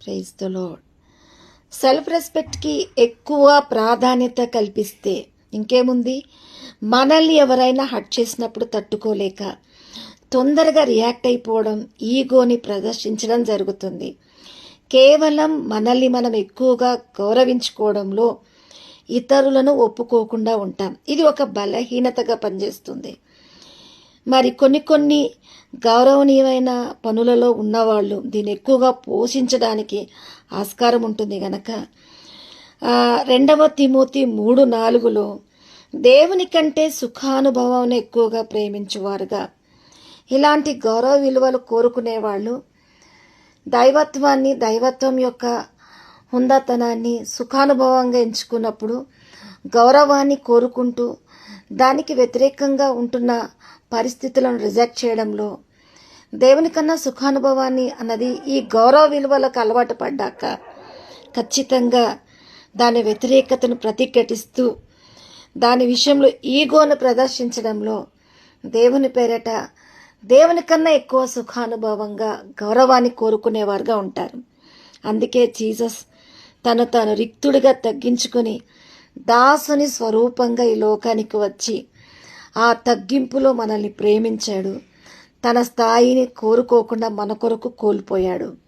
Praise the load self రెస్పెక్ట్కి ఎక్కువ ప్రాధాన్యత కల్పిస్తే ఇంకేముంది? మనల్ని ఎవరైనా హట్ చేసినప్పుడు తట్టుకోలేక తొందరగా రియాక్ట్ అయిపోవడం ఈగోని ప్రదర్శించడం జరుగుతుంది. కేవలం మనల్ని మనం ఎక్కువగా గౌరవించుకోవడంలో ఇతరులను ఒప్పుకోకుండా ఉంటాం. ఇది ఒక బలహీనతగా పనిచేస్తుంది. మరి కొన్ని కొన్ని గౌరవనీయమైన పనులలో ఉన్నవాళ్ళు దీన్ని ఎక్కువగా పోషించడానికి ఆస్కారం ఉంటుంది గనక. రెండవ తిమోతి మూడు నాలుగులో దేవుని కంటే సుఖానుభవం ఎక్కువగా ప్రేమించువారుగా. ఇలాంటి గౌరవ విలువలు కోరుకునేవాళ్ళు దైవత్వాన్ని దైవత్వం యొక్క హుందాతనాన్ని సుఖానుభవంగా ఎంచుకున్నప్పుడు గౌరవాన్ని కోరుకుంటూ దానికి వ్యతిరేకంగా ఉంటున్న పరిస్థితులను రిజెక్ట్ చేయడంలో దేవుని కన్నా సుఖానుభవాన్ని అన్నది ఈ గౌరవ విలువలకు అలవాటు పడ్డాక ఖచ్చితంగా దాని వ్యతిరేకతను ప్రతిఘటిస్తూ దాని విషయంలో ఈగోను ప్రదర్శించడంలో దేవుని పేరట దేవుని కన్నా ఎక్కువ సుఖానుభవంగా గౌరవాన్ని కోరుకునేవారుగా ఉంటారు. అందుకే జీసస్ తను తాను రిక్తుడిగా తగ్గించుకొని దాసుని స్వరూపంగా ఈ లోకానికి వచ్చి ఆ తగ్గింపులో మనల్ని ప్రేమించాడు. తన స్థాయిని కోరుకోకుండా మన కొరకు కోల్పోయాడు.